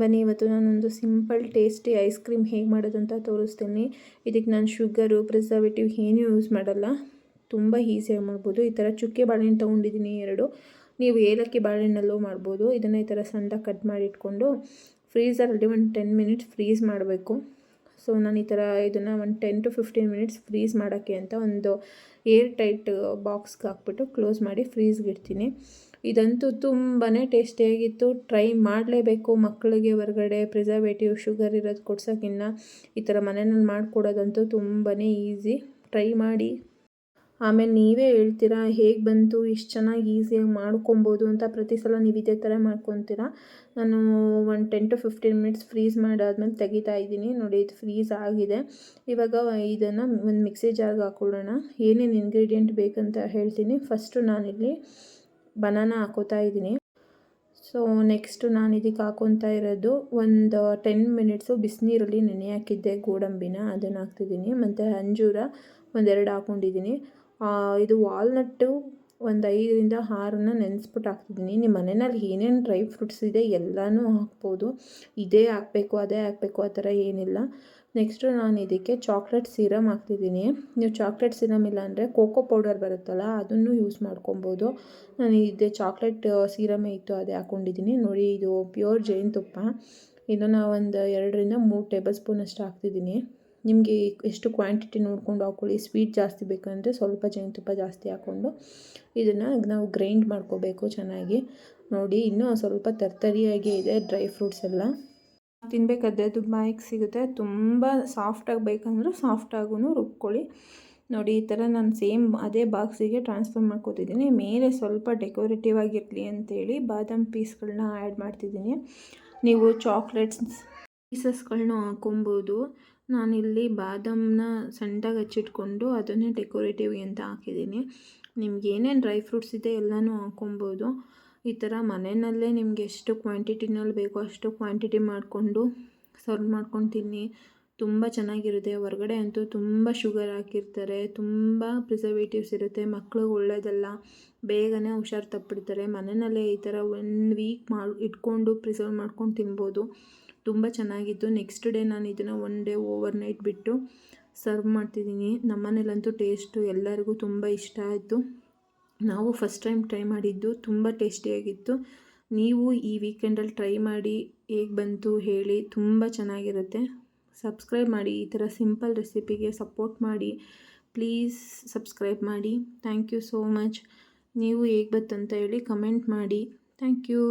ಬನ್ನಿ, ಇವತ್ತು ನಾನೊಂದು ಸಿಂಪಲ್, ಟೇಸ್ಟಿ ಐಸ್ ಕ್ರೀಮ್ ಹೇಗೆ ಮಾಡೋದು ಅಂತ ತೋರಿಸ್ತೀನಿ. ಇದಕ್ಕೆ ನಾನು ಶುಗರು, ಪ್ರಿಸರ್ವೇಟಿವ್ ಏನೂ ಯೂಸ್ ಮಾಡಲ್ಲ. ತುಂಬ ಈಸಿಯಾಗಿ ಮಾಡ್ಬೋದು. ಈ ಥರ ಚುಕ್ಕೆ ಬಾಳೆಹಣ್ಣು ತೊಗೊಂಡಿದ್ದೀನಿ ಎರಡು. ನೀವು ಏಲಕ್ಕಿ ಬಾಳೆಹಣ್ಣಲ್ಲೂ ಮಾಡ್ಬೋದು. ಇದನ್ನು ಈ ಥರ ಸಣ್ಣದಾಗಿ ಕಟ್ ಮಾಡಿ ಇಟ್ಕೊಂಡು ಫ್ರೀಸರಲ್ಲಿ ಒಂದು ಟೆನ್ ಮಿನಿಟ್ಸ್ ಫ್ರೀಸ್ ಮಾಡಬೇಕು. ಸೊ ನಾನು ಈ ಥರ ಇದನ್ನು ಒಂದು ten to fifteen minutes freeze ಮಾಡೋಕ್ಕೆ ಅಂತ ಒಂದು ಏರ್ ಟೈಟ್ ಬಾಕ್ಸ್ಗೆ ಹಾಕ್ಬಿಟ್ಟು ಕ್ಲೋಸ್ ಮಾಡಿ ಫ್ರೀಸ್ಗೆ ಇಡ್ತೀನಿ. ಇದಂತೂ ತುಂಬಾ ಟೇಸ್ಟಿಯಾಗಿತ್ತು ಟ್ರೈ ಮಾಡಲೇಬೇಕು ಮಕ್ಕಳಿಗೆ ಹೊರಗಡೆ. ಪ್ರಿಸರ್ವೇಟಿವ್ ಶುಗರ್ ಇರೋದು ಕೊಡ್ಸೋಕ್ಕಿನ್ನ ಈ ಥರ ಮನೆಯಲ್ಲಿ ಮಾಡಿಕೊಡೋದಂತೂ ತುಂಬಾ ಈಸಿ. ಟ್ರೈ ಮಾಡಿ. ಆಮೇಲೆ ನೀವೇ ಹೇಳ್ತೀರಾ, ಹೇಗೆ ಬಂತು, ಇಷ್ಟು ಚೆನ್ನಾಗಿ ಈಸಿಯಾಗಿ ಮಾಡ್ಕೊಬೋದು ಅಂತ ಪ್ರತಿ ಸಲ ನೀವು ಇದೇ ಥರ ಮಾಡ್ಕೊತೀರಾ? ನಾನು ಒಂದು ten to fifteen minutes freeze ಮಾಡಾದ್ಮೇಲೆ ತೆಗಿತಾ ಇದ್ದೀನಿ. ನೋಡಿ, ಇದು ಫ್ರೀಸ್ ಆಗಿದೆ. ಇವಾಗ ಇದನ್ನು ಒಂದು ಮಿಕ್ಸಿ ಜಾರ್ಗೆ ಹಾಕ್ಕೊಳ್ಳೋಣ ಏನೇನು ಇಂಗ್ರೀಡಿಯೆಂಟ್ ಬೇಕಂತ ಹೇಳ್ತೀನಿ. ಫಸ್ಟು ನಾನಿಲ್ಲಿ ಬನಾನ ಹಾಕೋತಾ ಇದ್ದೀನಿ. ಸೊ ನೆಕ್ಸ್ಟು ನಾನು ಇದಕ್ಕೆ ಹಾಕೊತಾ ಇರೋದು ಒಂದು ಟೆನ್ ಮಿನಿಟ್ಸು ಬಿಸಿನೀರಲ್ಲಿ ನೆನೆ ಹಾಕಿದ್ದೆ ಗೋಡಂಬಿನ. ಅದನ್ನು ಹಾಕ್ತಿದ್ದೀನಿ. ಮತ್ತು ಅಂಜೂರ ಒಂದೆರಡು ಹಾಕ್ಕೊಂಡಿದ್ದೀನಿ ಇದು ವಾಲ್ನಟ್ಟು ಒಂದು ಐದರಿಂದ ಆರನ್ನ ನೆನೆಸ್ಬಿಟ್ಟು ಹಾಕ್ತಿದ್ದೀನಿ. ನಿಮ್ಮ ಮನೆಯಲ್ಲಿ ಏನೇನು ಡ್ರೈ ಫ್ರೂಟ್ಸ್ ಇದೆ ಎಲ್ಲನೂ ಹಾಕ್ಬೋದು. ಇದೇ ಹಾಕಬೇಕು, ಅದೇ ಹಾಕಬೇಕು, ಆ ಥರ ಏನಿಲ್ಲ. ನೆಕ್ಸ್ಟು ನಾನು ಇದಕ್ಕೆ ಚಾಕ್ಲೇಟ್ ಸೀರಮ್ ಹಾಕ್ತಿದ್ದೀನಿ. ನೀವು ಚಾಕ್ಲೇಟ್ ಸಿರಮ್ ಇಲ್ಲ ಅಂದರೆ ಕೋಕೋ ಪೌಡರ್ ಬರುತ್ತಲ್ಲ, ಅದನ್ನು ಯೂಸ್ ಮಾಡ್ಕೊಬೋದು. ನಾನು ಇದೇ ಚಾಕ್ಲೇಟ್ ಸೀರಮೇ ಇತ್ತು, ಅದೇ ಹಾಕ್ಕೊಂಡಿದ್ದೀನಿ ನೋಡಿ, ಇದು ಪ್ಯೂರ್ ಜೇನುತುಪ್ಪ ಇದನ್ನು ಒಂದು ಎರಡರಿಂದ ಮೂರು ಟೇಬಲ್ ಸ್ಪೂನ್ ಅಷ್ಟು ಹಾಕ್ತಿದ್ದೀನಿ. ನಿಮಗೆ ಎಷ್ಟು ಕ್ವಾಂಟಿಟಿ ನೋಡ್ಕೊಂಡು ಹಾಕ್ಕೊಳ್ಳಿ ಸ್ವೀಟ್ ಜಾಸ್ತಿ ಬೇಕಂದರೆ ಸ್ವಲ್ಪ ಜೇನುತುಪ್ಪ ಜಾಸ್ತಿ ಹಾಕ್ಕೊಂಡು ಇದನ್ನು ನಾವು ಗ್ರೈಂಡ್ ಮಾಡ್ಕೋಬೇಕು ಚೆನ್ನಾಗಿ. ನೋಡಿ, ಇನ್ನೂ ಸ್ವಲ್ಪ ತರ್ತರಿಯಾಗಿ ಇದೆ ಡ್ರೈ ಫ್ರೂಟ್ಸ್ ಎಲ್ಲ. ತಿನ್ನಬೇಕಾದ್ರೆ ಅದು ಬಾಯಿಗೆ ಸಿಗುತ್ತೆ. ತುಂಬ ಸಾಫ್ಟಾಗಿ ಬೇಕಂದ್ರೂ ಸಾಫ್ಟಾಗೂ ರುಬ್ಕೊಳ್ಳಿ. ನೋಡಿ, ಈ ಥರ ನಾನು ಸೇಮ್ ಅದೇ ಬಾಕ್ಸಿಗೆ ಟ್ರಾನ್ಸ್ಫರ್ ಮಾಡ್ಕೋತಿದ್ದೀನಿ. ಮೇಲೆ ಸ್ವಲ್ಪ ಡೆಕೋರೇಟಿವ್ ಆಗಿರಲಿ ಅಂತೇಳಿ ಬಾದಾಮ್ ಪೀಸ್ಗಳನ್ನ ಆ್ಯಡ್ ಮಾಡ್ತಿದ್ದೀನಿ. ನೀವು ಚಾಕ್ಲೇಟ್ಸ್ ಪೀಸಸ್ಗಳನ್ನೂ ಹಾಕೊಬೋದು ನಾನಿಲ್ಲಿ ಬಾದಾಮನ್ನ ಸಣ್ಣದಾಗಿ ಹಚ್ಚಿಟ್ಕೊಂಡು ಅದನ್ನೇ ಡೆಕೋರೇಟಿವ್ ಅಂತ ಹಾಕಿದ್ದೀನಿ. ನಿಮ್ಗೆ ಏನೇನು ಡ್ರೈ ಫ್ರೂಟ್ಸ್ ಇದೆ ಎಲ್ಲನೂ ಹಾಕೊಬೋದು ಈ ಥರ ಮನೆಯಲ್ಲೇ ನಿಮಗೆ ಎಷ್ಟು ಕ್ವಾಂಟಿಟಿನಲ್ಲಿ ಬೇಕೋ ಅಷ್ಟು ಕ್ವಾಂಟಿಟಿ ಮಾಡಿಕೊಂಡು ಸರ್ವ್ ಮಾಡ್ಕೊಂಡು ತಿನ್ನಿ. ತುಂಬ ಚೆನ್ನಾಗಿರುತ್ತೆ. ಹೊರಗಡೆ ಅಂತೂ ತುಂಬ ಶುಗರ್ ಹಾಕಿರ್ತಾರೆ. ತುಂಬ ಪ್ರಿಸರ್ವೇಟಿವ್ಸ್ ಇರುತ್ತೆ. ಮಕ್ಳಿಗೆ ಒಳ್ಳೆಯದಲ್ಲ ಬೇಗನೆ ಹುಷಾರು ತಪ್ಪಿಡ್ತಾರೆ. ಮನೆಯಲ್ಲೇ ಈ ಥರ ಒನ್ ವೀಕ್ ಮಾಡಿ ಇಟ್ಕೊಂಡು ಪ್ರಿಸರ್ವ್ ಮಾಡ್ಕೊಂಡು ತಿನ್ಬೋದು. ತುಂಬ ಚೆನ್ನಾಗಿತ್ತು. ನೆಕ್ಸ್ಟ್ ಡೇ ನಾನು ಇದನ್ನು ಒನ್ ಡೇ ಓವರ್ ನೈಟ್ ಬಿಟ್ಟು ಸರ್ವ್ ಮಾಡ್ತಿದ್ದೀನಿ. ನಮ್ಮನೇಲಂತೂ ಟೇಸ್ಟು ಎಲ್ಲರಿಗೂ ತುಂಬ ಇಷ್ಟ ಆಯಿತು. ನಾವು ಫಸ್ಟ್ ಟೈಮ್ ಟ್ರೈ ಮಾಡಿದ್ದು ತುಂಬ ಟೇಸ್ಟಿಯಾಗಿತ್ತು ನೀವು ಈ ವೀಕೆಂಡಲ್ಲಿ ಟ್ರೈ ಮಾಡಿ ಹೇಗೆ ಬಂತು ಹೇಳಿ ತುಂಬ ಚೆನ್ನಾಗಿರುತ್ತೆ. ಸಬ್ಸ್ಕ್ರೈಬ್ ಮಾಡಿ, ಈ ಥರ ಸಿಂಪಲ್ ರೆಸಿಪಿಗೆ ಸಪೋರ್ಟ್ ಮಾಡಿ. ಪ್ಲೀಸ್ ಸಬ್ಸ್ಕ್ರೈಬ್ ಮಾಡಿ. ಥ್ಯಾಂಕ್ ಯು ಸೋ ಮಚ್ ನೀವು ಹೇಗೆ ಅಂತ ಹೇಳಿ ಕಮೆಂಟ್ ಮಾಡಿ. Thank you